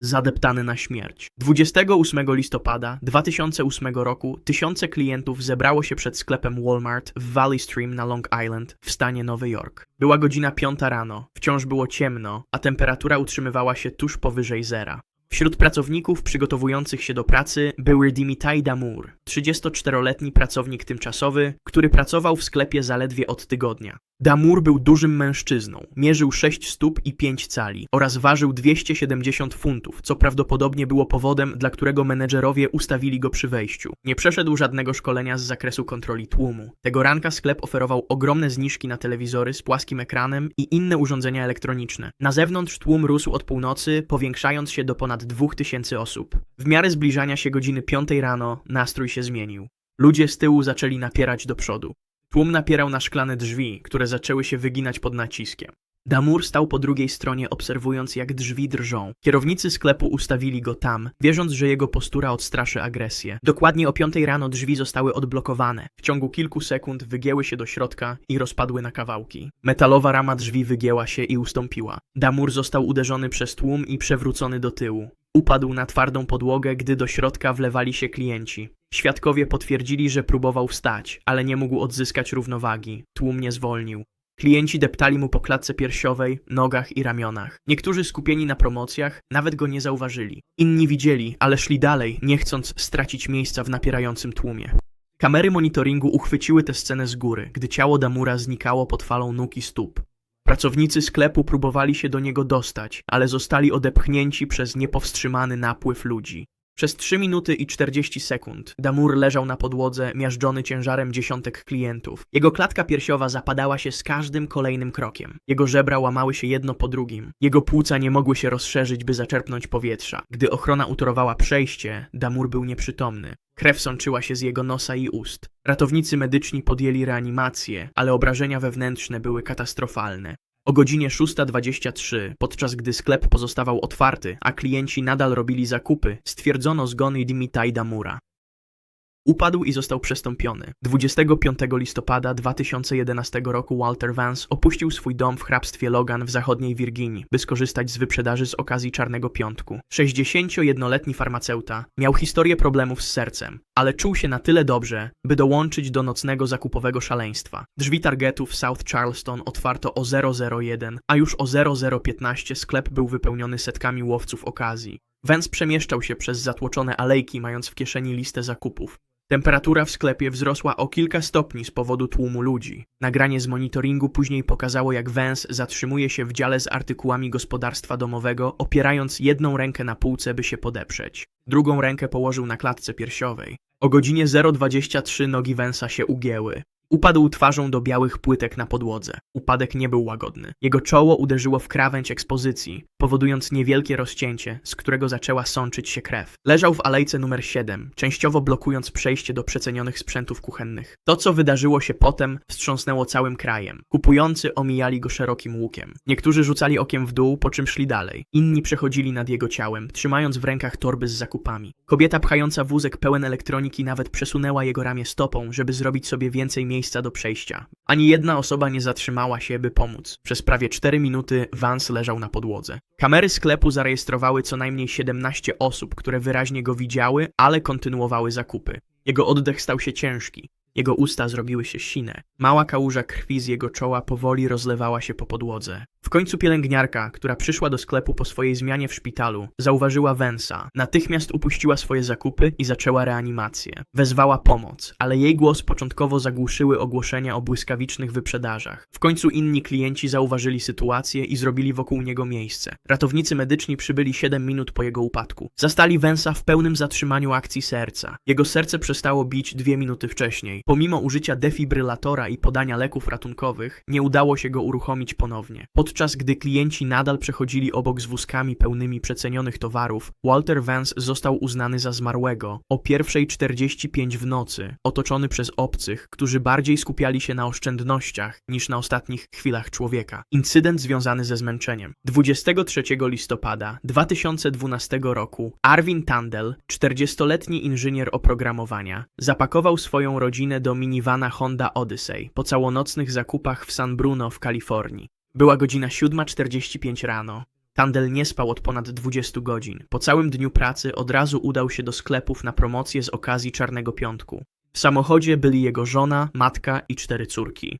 zadeptany na śmierć. 28 listopada 2008 roku tysiące klientów zebrało się przed sklepem Walmart w Valley Stream na Long Island w stanie Nowy Jork. Była godzina 5 rano, wciąż było ciemno, a temperatura utrzymywała się tuż powyżej zera. Wśród pracowników przygotowujących się do pracy były Dimitai Damour, 34-letni pracownik tymczasowy, który pracował w sklepie zaledwie od tygodnia. Damour był dużym mężczyzną, mierzył 6 stóp i 5 cali oraz ważył 270 funtów, co prawdopodobnie było powodem, dla którego menedżerowie ustawili go przy wejściu. Nie przeszedł żadnego szkolenia z zakresu kontroli tłumu. Tego ranka sklep oferował ogromne zniżki na telewizory z płaskim ekranem i inne urządzenia elektroniczne. Na zewnątrz tłum rósł od północy, powiększając się do ponad 2000 osób. W miarę zbliżania się godziny 5 rano nastrój się zmienił. Ludzie z tyłu zaczęli napierać do przodu. Tłum napierał na szklane drzwi, które zaczęły się wyginać pod naciskiem. Damur stał po drugiej stronie, obserwując jak drzwi drżą. Kierownicy sklepu ustawili go tam, wierząc, że jego postura odstraszy agresję. Dokładnie o piątej rano drzwi zostały odblokowane. W ciągu kilku sekund wygięły się do środka i rozpadły na kawałki. Metalowa rama drzwi wygięła się i ustąpiła. Damur został uderzony przez tłum i przewrócony do tyłu. Upadł na twardą podłogę, gdy do środka wlewali się klienci. Świadkowie potwierdzili, że próbował wstać, ale nie mógł odzyskać równowagi. Tłum nie zwolnił. Klienci deptali mu po klatce piersiowej, nogach i ramionach. Niektórzy skupieni na promocjach nawet go nie zauważyli. Inni widzieli, ale szli dalej, nie chcąc stracić miejsca w napierającym tłumie. Kamery monitoringu uchwyciły tę scenę z góry, gdy ciało Damura znikało pod falą nóg i stóp. Pracownicy sklepu próbowali się do niego dostać, ale zostali odepchnięci przez niepowstrzymany napływ ludzi. Przez 3 minuty i 40 sekund Damur leżał na podłodze, miażdżony ciężarem dziesiątek klientów. Jego klatka piersiowa zapadała się z każdym kolejnym krokiem. Jego żebra łamały się jedno po drugim. Jego płuca nie mogły się rozszerzyć, by zaczerpnąć powietrza. Gdy ochrona utorowała przejście, Damur był nieprzytomny. Krew sączyła się z jego nosa i ust. Ratownicy medyczni podjęli reanimację, ale obrażenia wewnętrzne były katastrofalne. O godzinie 6.23, podczas gdy sklep pozostawał otwarty, a klienci nadal robili zakupy, stwierdzono zgon Dimitai Damura. Upadł i został przestąpiony. 25 listopada 2011 roku Walter Vance opuścił swój dom w hrabstwie Logan w zachodniej Wirginii, by skorzystać z wyprzedaży z okazji Czarnego Piątku. 61-letni farmaceuta miał historię problemów z sercem, ale czuł się na tyle dobrze, by dołączyć do nocnego zakupowego szaleństwa. Drzwi Targetu w South Charleston otwarto o 001, a już o 0015 sklep był wypełniony setkami łowców okazji. Vance przemieszczał się przez zatłoczone alejki, mając w kieszeni listę zakupów. Temperatura w sklepie wzrosła o kilka stopni z powodu tłumu ludzi. Nagranie z monitoringu później pokazało, jak Vance zatrzymuje się w dziale z artykułami gospodarstwa domowego, opierając jedną rękę na półce, by się podeprzeć. Drugą rękę położył na klatce piersiowej. O godzinie 0.23 nogi Vance'a się ugięły. Upadł twarzą do białych płytek na podłodze. Upadek nie był łagodny. Jego czoło uderzyło w krawędź ekspozycji, powodując niewielkie rozcięcie, z którego zaczęła sączyć się krew. Leżał w alejce numer 7, częściowo blokując przejście do przecenionych sprzętów kuchennych. To, co wydarzyło się potem, wstrząsnęło całym krajem. Kupujący omijali go szerokim łukiem. Niektórzy rzucali okiem w dół, po czym szli dalej. Inni przechodzili nad jego ciałem, trzymając w rękach torby z zakupami. Kobieta pchająca wózek pełen elektroniki nawet przesunęła jego ramię stopą, żeby zrobić sobie więcej miejsca do przejścia. Ani jedna osoba nie zatrzymała się, by pomóc. Przez prawie 4 minuty Vance leżał na podłodze. Kamery sklepu zarejestrowały co najmniej 17 osób, które wyraźnie go widziały, ale kontynuowały zakupy. Jego oddech stał się ciężki. Jego usta zrobiły się sine. Mała kałuża krwi z jego czoła powoli rozlewała się po podłodze. W końcu pielęgniarka, która przyszła do sklepu po swojej zmianie w szpitalu, zauważyła Wensa. Natychmiast upuściła swoje zakupy i zaczęła reanimację. Wezwała pomoc, ale jej głos początkowo zagłuszyły ogłoszenia o błyskawicznych wyprzedażach. W końcu inni klienci zauważyli sytuację i zrobili wokół niego miejsce. Ratownicy medyczni przybyli 7 minut po jego upadku. Zastali Wensa w pełnym zatrzymaniu akcji serca. Jego serce przestało bić dwie minuty wcześniej. Pomimo użycia defibrylatora i podania leków ratunkowych, nie udało się go uruchomić ponownie. Podczas gdy klienci nadal przechodzili obok z wózkami pełnymi przecenionych towarów, Walter Vance został uznany za zmarłego o 1.45 w nocy, otoczony przez obcych, którzy bardziej skupiali się na oszczędnościach niż na ostatnich chwilach człowieka. Incydent związany ze zmęczeniem. 23 listopada 2012 roku Arvin Tandel, 40-letni inżynier oprogramowania, zapakował swoją rodzinę do minivana Honda Odyssey po całonocnych zakupach w San Bruno w Kalifornii. Była godzina 7.45 rano. Tandel nie spał od ponad 20 godzin. Po całym dniu pracy od razu udał się do sklepów na promocję z okazji Czarnego Piątku. W samochodzie byli jego żona, matka i cztery córki.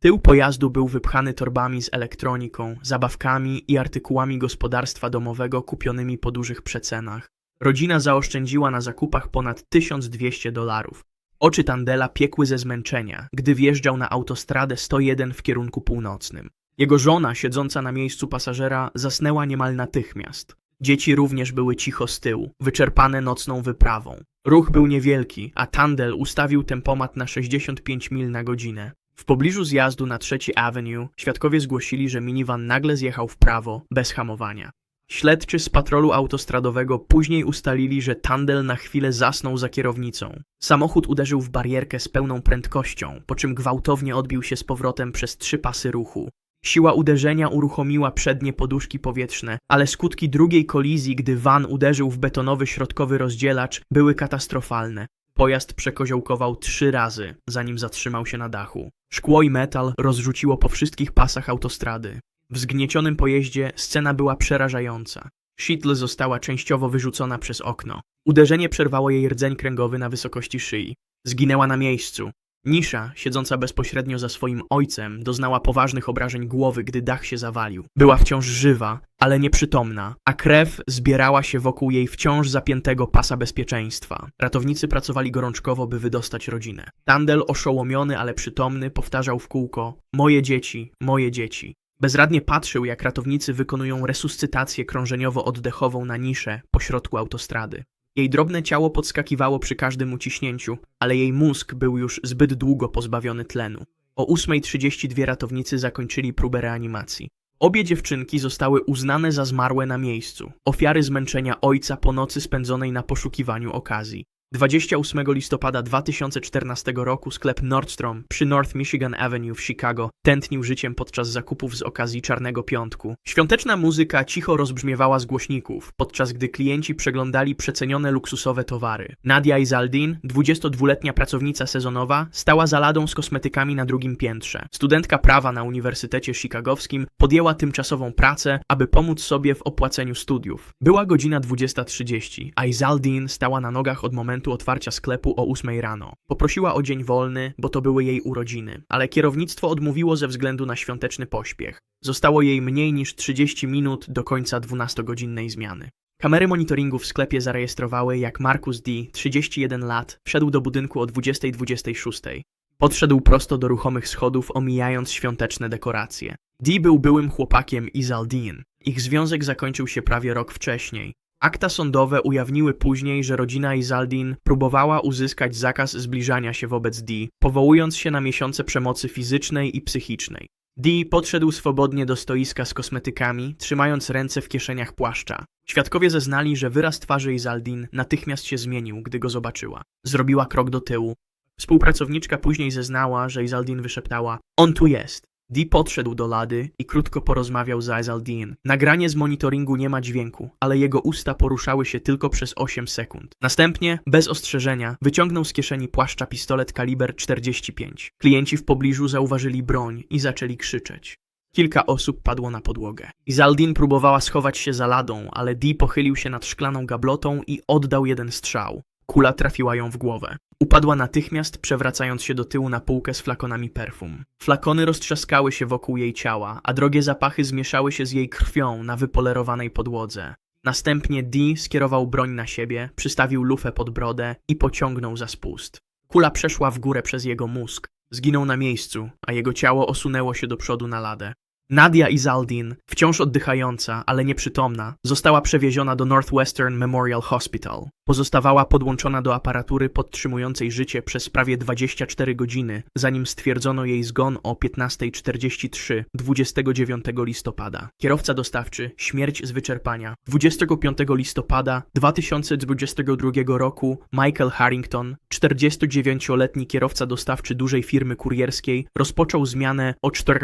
Tył pojazdu był wypchany torbami z elektroniką, zabawkami i artykułami gospodarstwa domowego kupionymi po dużych przecenach. Rodzina zaoszczędziła na zakupach ponad 1200 dolarów. Oczy Tandela piekły ze zmęczenia, gdy wjeżdżał na autostradę 101 w kierunku północnym. Jego żona, siedząca na miejscu pasażera, zasnęła niemal natychmiast. Dzieci również były cicho z tyłu, wyczerpane nocną wyprawą. Ruch był niewielki, a Tandel ustawił tempomat na 65 mil na godzinę. W pobliżu zjazdu na 3 Avenue świadkowie zgłosili, że minivan nagle zjechał w prawo, bez hamowania. Śledczy z patrolu autostradowego później ustalili, że Tandel na chwilę zasnął za kierownicą. Samochód uderzył w barierkę z pełną prędkością, po czym gwałtownie odbił się z powrotem przez trzy pasy ruchu. Siła uderzenia uruchomiła przednie poduszki powietrzne, ale skutki drugiej kolizji, gdy van uderzył w betonowy środkowy rozdzielacz, były katastrofalne. Pojazd przekoziołkował trzy razy, zanim zatrzymał się na dachu. Szkło i metal rozrzuciło po wszystkich pasach autostrady. W zgniecionym pojeździe scena była przerażająca. Shittle została częściowo wyrzucona przez okno. Uderzenie przerwało jej rdzeń kręgowy na wysokości szyi. Zginęła na miejscu. Nisza, siedząca bezpośrednio za swoim ojcem, doznała poważnych obrażeń głowy, gdy dach się zawalił. Była wciąż żywa, ale nieprzytomna, a krew zbierała się wokół jej wciąż zapiętego pasa bezpieczeństwa. Ratownicy pracowali gorączkowo, by wydostać rodzinę. Tandel, oszołomiony, ale przytomny, powtarzał w kółko: Moje dzieci, moje dzieci. Bezradnie patrzył, jak ratownicy wykonują resuscytację krążeniowo-oddechową na niszę pośrodku autostrady. Jej drobne ciało podskakiwało przy każdym uciśnięciu, ale jej mózg był już zbyt długo pozbawiony tlenu. O 8.32 ratownicy zakończyli próbę reanimacji. Obie dziewczynki zostały uznane za zmarłe na miejscu, ofiary zmęczenia ojca po nocy spędzonej na poszukiwaniu okazji. 28 listopada 2014 roku sklep Nordstrom przy North Michigan Avenue w Chicago tętnił życiem podczas zakupów z okazji Czarnego Piątku. Świąteczna muzyka cicho rozbrzmiewała z głośników, podczas gdy klienci przeglądali przecenione luksusowe towary. Nadia Izaldin, 22-letnia pracownica sezonowa, stała za ladą z kosmetykami na drugim piętrze. Studentka prawa na Uniwersytecie Chicagowskim podjęła tymczasową pracę, aby pomóc sobie w opłaceniu studiów. Była godzina 20.30, a Izaldin stała na nogach od momentu otwarcia sklepu o 8 rano. Poprosiła o dzień wolny, bo to były jej urodziny, ale kierownictwo odmówiło ze względu na świąteczny pośpiech. Zostało jej mniej niż 30 minut do końca 12-godzinnej zmiany. Kamery monitoringu w sklepie zarejestrowały, jak Marcus D., 31 lat, wszedł do budynku o 20.26. Podszedł prosto do ruchomych schodów, omijając świąteczne dekoracje. D był byłym chłopakiem Izaldine. Ich związek zakończył się prawie rok wcześniej. Akta sądowe ujawniły później, że rodzina Izaldin próbowała uzyskać zakaz zbliżania się wobec Dee, powołując się na miesiące przemocy fizycznej i psychicznej. Dee podszedł swobodnie do stoiska z kosmetykami, trzymając ręce w kieszeniach płaszcza. Świadkowie zeznali, że wyraz twarzy Izaldin natychmiast się zmienił, gdy go zobaczyła. Zrobiła krok do tyłu. Współpracowniczka później zeznała, że Izaldin wyszeptała: On tu jest. Dee podszedł do lady i krótko porozmawiał z Izaldin. Nagranie z monitoringu nie ma dźwięku, ale jego usta poruszały się tylko przez 8 sekund. Następnie, bez ostrzeżenia, wyciągnął z kieszeni płaszcza pistolet kaliber 45. Klienci w pobliżu zauważyli broń i zaczęli krzyczeć. Kilka osób padło na podłogę. Izaldin próbowała schować się za ladą, ale Dee pochylił się nad szklaną gablotą i oddał jeden strzał. Kula trafiła ją w głowę. Upadła natychmiast, przewracając się do tyłu na półkę z flakonami perfum. Flakony roztrzaskały się wokół jej ciała, a drogie zapachy zmieszały się z jej krwią na wypolerowanej podłodze. Następnie Dee skierował broń na siebie, przystawił lufę pod brodę i pociągnął za spust. Kula przeszła w górę przez jego mózg. Zginął na miejscu, a jego ciało osunęło się do przodu na ladę. Nadia Izaldin, wciąż oddychająca, ale nieprzytomna, została przewieziona do Northwestern Memorial Hospital. Pozostawała podłączona do aparatury podtrzymującej życie przez prawie 24 godziny, zanim stwierdzono jej zgon o 15.43 29 listopada. Kierowca dostawczy śmierć z wyczerpania. 25 listopada 2022 roku Michael Harrington, 49-letni kierowca dostawczy dużej firmy kurierskiej, rozpoczął zmianę o 4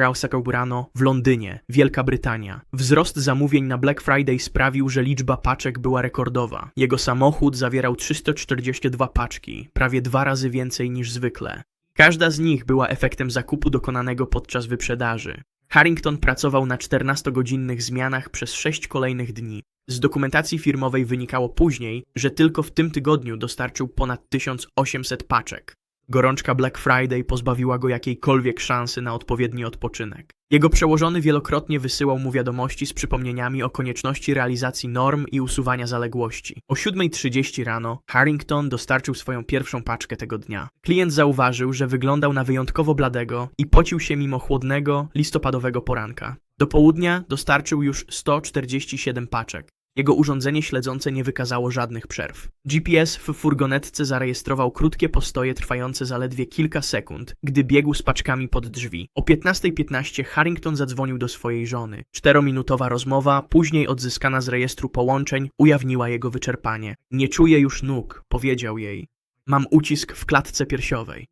rano w Londynie, Wielka Brytania. Wzrost zamówień na Black Friday sprawił, że liczba paczek była rekordowa. Jego samochód zawierał 342 paczki, prawie dwa razy więcej niż zwykle. Każda z nich była efektem zakupu dokonanego podczas wyprzedaży. Harrington pracował na 14-godzinnych zmianach przez 6 kolejnych dni. Z dokumentacji firmowej wynikało później, że tylko w tym tygodniu dostarczył ponad 1800 paczek. Gorączka Black Friday pozbawiła go jakiejkolwiek szansy na odpowiedni odpoczynek. Jego przełożony wielokrotnie wysyłał mu wiadomości z przypomnieniami o konieczności realizacji norm i usuwania zaległości. O 7.30 rano Harrington dostarczył swoją pierwszą paczkę tego dnia. Klient zauważył, że wyglądał na wyjątkowo bladego i pocił się mimo chłodnego, listopadowego poranka. Do południa dostarczył już 147 paczek. Jego urządzenie śledzące nie wykazało żadnych przerw. GPS w furgonetce zarejestrował krótkie postoje trwające zaledwie kilka sekund, gdy biegł z paczkami pod drzwi. O 15.15 Harrington zadzwonił do swojej żony. Czterominutowa rozmowa, później odzyskana z rejestru połączeń, ujawniła jego wyczerpanie. Nie czuję już nóg, powiedział jej. Mam ucisk w klatce piersiowej.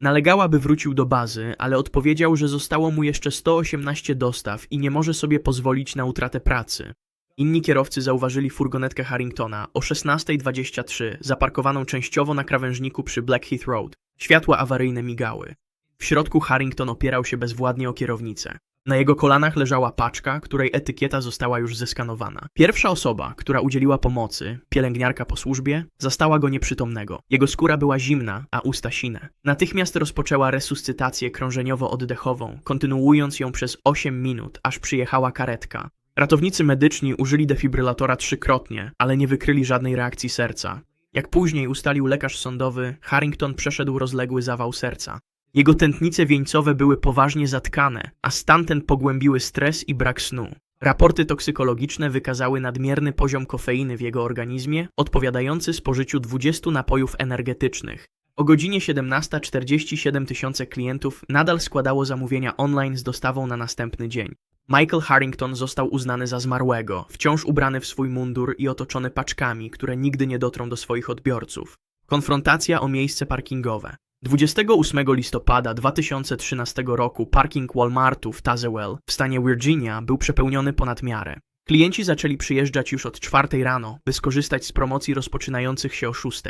Nalegała, by wrócił do bazy, ale odpowiedział, że zostało mu jeszcze 118 dostaw i nie może sobie pozwolić na utratę pracy. Inni kierowcy zauważyli furgonetkę Harringtona o 16.23 zaparkowaną częściowo na krawężniku przy Blackheath Road. Światła awaryjne migały. W środku Harrington opierał się bezwładnie o kierownicę. Na jego kolanach leżała paczka, której etykieta została już zeskanowana. Pierwsza osoba, która udzieliła pomocy, pielęgniarka po służbie, zastała go nieprzytomnego. Jego skóra była zimna, a usta sine. Natychmiast rozpoczęła resuscytację krążeniowo-oddechową, kontynuując ją przez 8 minut, aż przyjechała karetka. Ratownicy medyczni użyli defibrylatora trzykrotnie, ale nie wykryli żadnej reakcji serca. Jak później ustalił lekarz sądowy, Harrington przeszedł rozległy zawał serca. Jego tętnice wieńcowe były poważnie zatkane, a stan ten pogłębiły stres i brak snu. Raporty toksykologiczne wykazały nadmierny poziom kofeiny w jego organizmie, odpowiadający spożyciu 20 napojów energetycznych. O godzinie 17.47 tysiące klientów nadal składało zamówienia online z dostawą na następny dzień. Michael Harrington został uznany za zmarłego, wciąż ubrany w swój mundur i otoczony paczkami, które nigdy nie dotrą do swoich odbiorców. Konfrontacja o miejsce parkingowe. 28 listopada 2013 roku parking Walmartu w Tazewell w stanie Virginia był przepełniony ponad miarę. Klienci zaczęli przyjeżdżać już od 4 rano, by skorzystać z promocji rozpoczynających się o 6.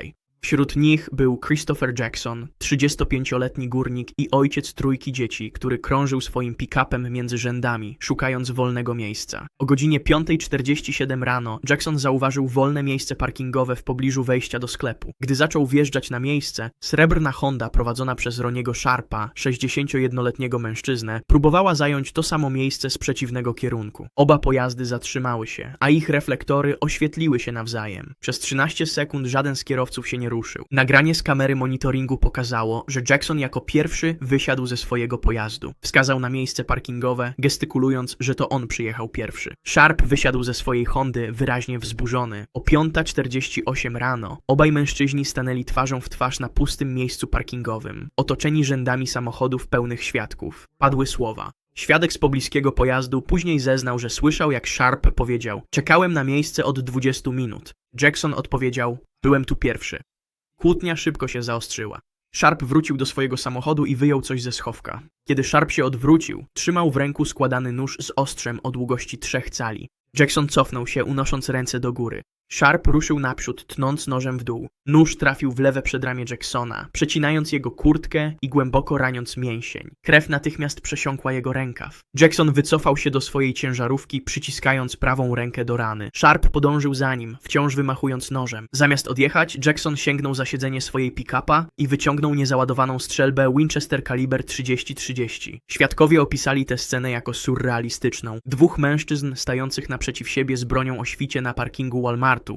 Wśród nich był Christopher Jackson, 35-letni górnik i ojciec trójki dzieci, który krążył swoim pick-upem między rzędami, szukając wolnego miejsca. O godzinie 5.47 rano Jackson zauważył wolne miejsce parkingowe w pobliżu wejścia do sklepu. Gdy zaczął wjeżdżać na miejsce, srebrna Honda prowadzona przez Roniego Sharpa, 61-letniego mężczyznę, próbowała zająć to samo miejsce z przeciwnego kierunku. Oba pojazdy zatrzymały się, a ich reflektory oświetliły się nawzajem. Przez 13 sekund żaden z kierowców się nie ruszył. Nagranie z kamery monitoringu pokazało, że Jackson jako pierwszy wysiadł ze swojego pojazdu. Wskazał na miejsce parkingowe, gestykulując, że to on przyjechał pierwszy. Sharp wysiadł ze swojej Hondy wyraźnie wzburzony. O 5.48 rano obaj mężczyźni stanęli twarzą w twarz na pustym miejscu parkingowym, otoczeni rzędami samochodów pełnych świadków. Padły słowa. Świadek z pobliskiego pojazdu później zeznał, że słyszał, jak Sharp powiedział: Czekałem na miejsce od 20 minut. Jackson odpowiedział: Byłem tu pierwszy. Kłótnia szybko się zaostrzyła. Sharp wrócił do swojego samochodu i wyjął coś ze schowka. Kiedy Sharp się odwrócił, trzymał w ręku składany nóż z ostrzem o długości trzech cali. Jackson cofnął się, unosząc ręce do góry. Sharp ruszył naprzód, tnąc nożem w dół. Nóż trafił w lewe przedramię Jacksona, przecinając jego kurtkę i głęboko raniąc mięsień. Krew natychmiast przesiąkła jego rękaw. Jackson wycofał się do swojej ciężarówki, przyciskając prawą rękę do rany. Sharp podążył za nim, wciąż wymachując nożem. Zamiast odjechać, Jackson sięgnął za siedzenie swojej pick-upa i wyciągnął niezaładowaną strzelbę Winchester kaliber 30-30. Świadkowie opisali tę scenę jako surrealistyczną. Dwóch mężczyzn stających naprzeciw siebie z bronią o świcie na parkingu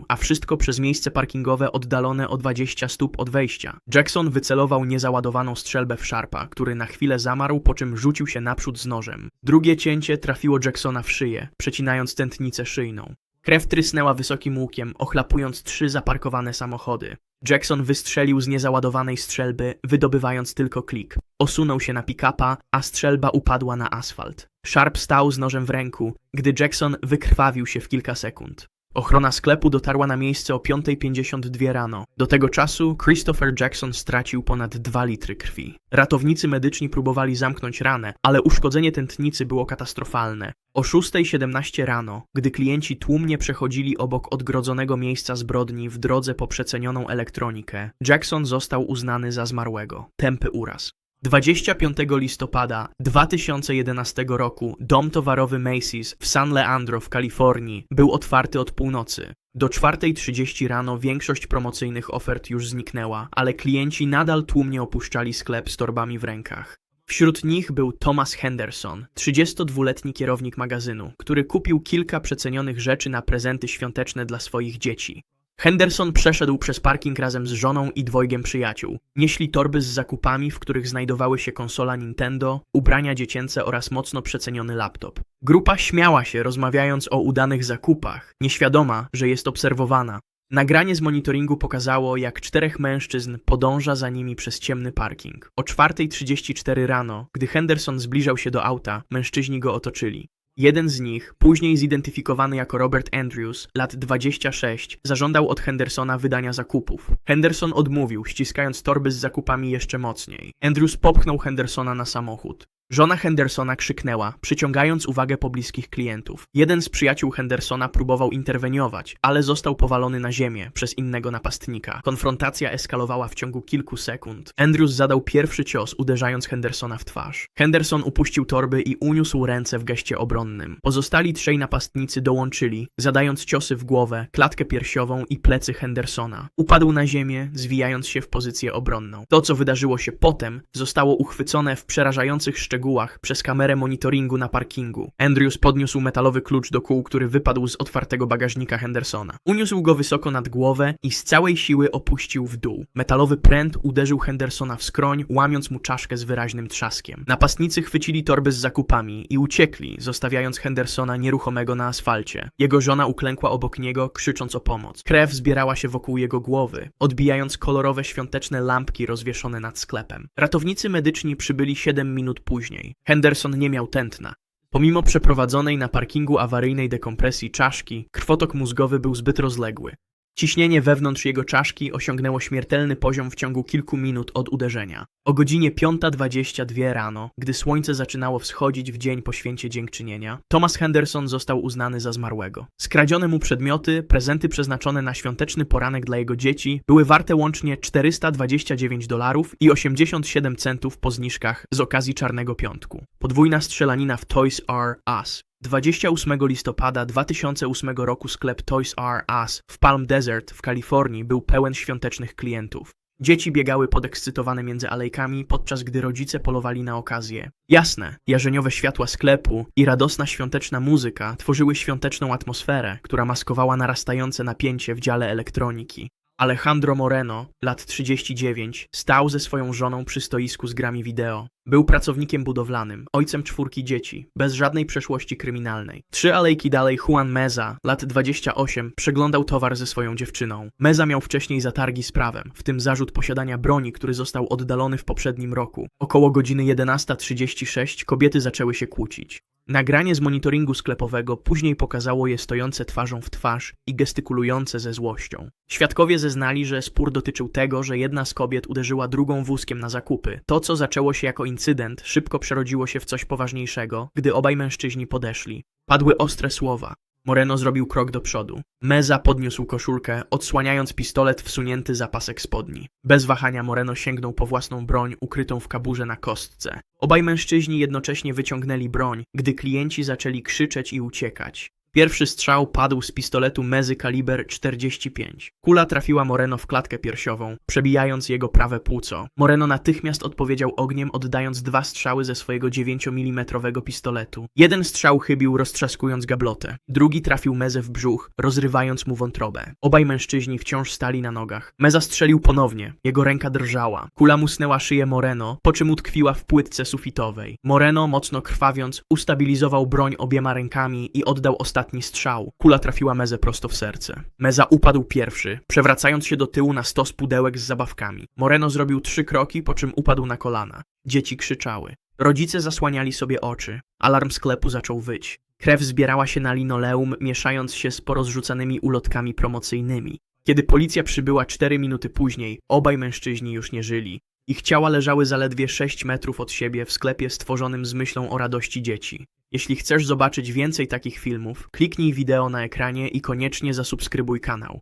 A wszystko przez miejsce parkingowe oddalone o 20 stóp od wejścia. Jackson wycelował niezaładowaną strzelbę w Sharpa, który na chwilę zamarł, po czym rzucił się naprzód z nożem. Drugie cięcie trafiło Jacksona w szyję, przecinając tętnicę szyjną. Krew trysnęła wysokim łukiem, ochlapując trzy zaparkowane samochody. Jackson wystrzelił z niezaładowanej strzelby, wydobywając tylko klik. Osunął się na pick-upa, a strzelba upadła na asfalt. Sharp stał z nożem w ręku, gdy Jackson wykrwawił się w kilka sekund. Ochrona sklepu dotarła na miejsce o 5.52 rano. Do tego czasu Christopher Jackson stracił ponad 2 litry krwi. Ratownicy medyczni próbowali zamknąć ranę, ale uszkodzenie tętnicy było katastrofalne. O 6.17 rano, gdy klienci tłumnie przechodzili obok odgrodzonego miejsca zbrodni w drodze po przecenioną elektronikę, Jackson został uznany za zmarłego. Tępy uraz. 25 listopada 2011 roku dom towarowy Macy's w San Leandro w Kalifornii był otwarty od północy. Do 4.30 rano większość promocyjnych ofert już zniknęła, ale klienci nadal tłumnie opuszczali sklep z torbami w rękach. Wśród nich był Thomas Henderson, 32-letni kierownik magazynu, który kupił kilka przecenionych rzeczy na prezenty świąteczne dla swoich dzieci. Henderson przeszedł przez parking razem z żoną i dwojgiem przyjaciół. Nieśli torby z zakupami, w których znajdowały się konsola Nintendo, ubrania dziecięce oraz mocno przeceniony laptop. Grupa śmiała się, rozmawiając o udanych zakupach, nieświadoma, że jest obserwowana. Nagranie z monitoringu pokazało, jak czterech mężczyzn podąża za nimi przez ciemny parking. O 4.34 rano, gdy Henderson zbliżał się do auta, mężczyźni go otoczyli. Jeden z nich, później zidentyfikowany jako Robert Andrews, lat 26, zażądał od Hendersona wydania zakupów. Henderson odmówił, ściskając torby z zakupami jeszcze mocniej. Andrews popchnął Hendersona na samochód. Żona Hendersona krzyknęła, przyciągając uwagę pobliskich klientów. Jeden z przyjaciół Hendersona próbował interweniować, ale został powalony na ziemię przez innego napastnika. Konfrontacja eskalowała w ciągu kilku sekund. Andrews zadał pierwszy cios, uderzając Hendersona w twarz. Henderson upuścił torby i uniósł ręce w geście obronnym. Pozostali trzej napastnicy dołączyli, zadając ciosy w głowę, klatkę piersiową i plecy Hendersona. Upadł na ziemię, zwijając się w pozycję obronną. To, co wydarzyło się potem, zostało uchwycone w przerażających szczegółach przez kamerę monitoringu na parkingu. Andrews podniósł metalowy klucz do kół, który wypadł z otwartego bagażnika Hendersona. Uniósł go wysoko nad głowę i z całej siły opuścił w dół. Metalowy pręt uderzył Hendersona w skroń, łamiąc mu czaszkę z wyraźnym trzaskiem. Napastnicy chwycili torby z zakupami i uciekli, zostawiając Hendersona nieruchomego na asfalcie. Jego żona uklękła obok niego, krzycząc o pomoc. Krew zbierała się wokół jego głowy, odbijając kolorowe świąteczne lampki rozwieszone nad sklepem. Ratownicy medyczni przybyli 7 minut później. Henderson nie miał tętna. Pomimo przeprowadzonej na parkingu awaryjnej dekompresji czaszki, krwotok mózgowy był zbyt rozległy. Ciśnienie wewnątrz jego czaszki osiągnęło śmiertelny poziom w ciągu kilku minut od uderzenia. O godzinie 5.22 rano, gdy słońce zaczynało wschodzić w dzień po święcie dziękczynienia, Thomas Henderson został uznany za zmarłego. Skradzione mu przedmioty, prezenty przeznaczone na świąteczny poranek dla jego dzieci, były warte łącznie 429 dolarów i 87 centów po zniżkach z okazji Czarnego Piątku. Podwójna strzelanina w Toys R Us. 28 listopada 2008 roku sklep Toys R Us w Palm Desert w Kalifornii był pełen świątecznych klientów. Dzieci biegały podekscytowane między alejkami, podczas gdy rodzice polowali na okazję. Jasne, jarzeniowe światła sklepu i radosna świąteczna muzyka tworzyły świąteczną atmosferę, która maskowała narastające napięcie w dziale elektroniki. Alejandro Moreno, lat 39, stał ze swoją żoną przy stoisku z grami wideo. Był pracownikiem budowlanym, ojcem czwórki dzieci, bez żadnej przeszłości kryminalnej. Trzy alejki dalej Juan Meza, lat 28, przeglądał towar ze swoją dziewczyną. Meza miał wcześniej zatargi z prawem, w tym zarzut posiadania broni, który został oddalony w poprzednim roku. Około godziny 11.36 kobiety zaczęły się kłócić. Nagranie z monitoringu sklepowego później pokazało je stojące twarzą w twarz i gestykulujące ze złością. Świadkowie zeznali, że spór dotyczył tego, że jedna z kobiet uderzyła drugą wózkiem na zakupy. To, co zaczęło się jako incydent, szybko przerodziło się w coś poważniejszego, gdy obaj mężczyźni podeszli. Padły ostre słowa. Moreno zrobił krok do przodu. Meza podniósł koszulkę, odsłaniając pistolet wsunięty za pasek spodni. Bez wahania Moreno sięgnął po własną broń ukrytą w kaburze na kostce. Obaj mężczyźni jednocześnie wyciągnęli broń, gdy klienci zaczęli krzyczeć i uciekać. Pierwszy strzał padł z pistoletu Mezy kaliber 45. Kula trafiła Moreno w klatkę piersiową, przebijając jego prawe płuco. Moreno natychmiast odpowiedział ogniem, oddając dwa strzały ze swojego 9 mm pistoletu. Jeden strzał chybił, roztrzaskując gablotę. Drugi trafił Mezę w brzuch, rozrywając mu wątrobę. Obaj mężczyźni wciąż stali na nogach. Meza strzelił ponownie. Jego ręka drżała. Kula musnęła szyję Moreno, po czym utkwiła w płytce sufitowej. Moreno, mocno krwawiąc, ustabilizował broń obiema rękami i oddał ostatni strzał. Kula trafiła Mezę prosto w serce. Meza upadł pierwszy, przewracając się do tyłu na stos pudełek z zabawkami. Moreno zrobił trzy kroki, po czym upadł na kolana. Dzieci krzyczały. Rodzice zasłaniali sobie oczy. Alarm sklepu zaczął wyć. Krew zbierała się na linoleum, mieszając się z porozrzucanymi ulotkami promocyjnymi. Kiedy policja przybyła cztery minuty później, obaj mężczyźni już nie żyli. Ich ciała leżały zaledwie 6 metrów od siebie w sklepie stworzonym z myślą o radości dzieci. Jeśli chcesz zobaczyć więcej takich filmów, kliknij wideo na ekranie i koniecznie zasubskrybuj kanał.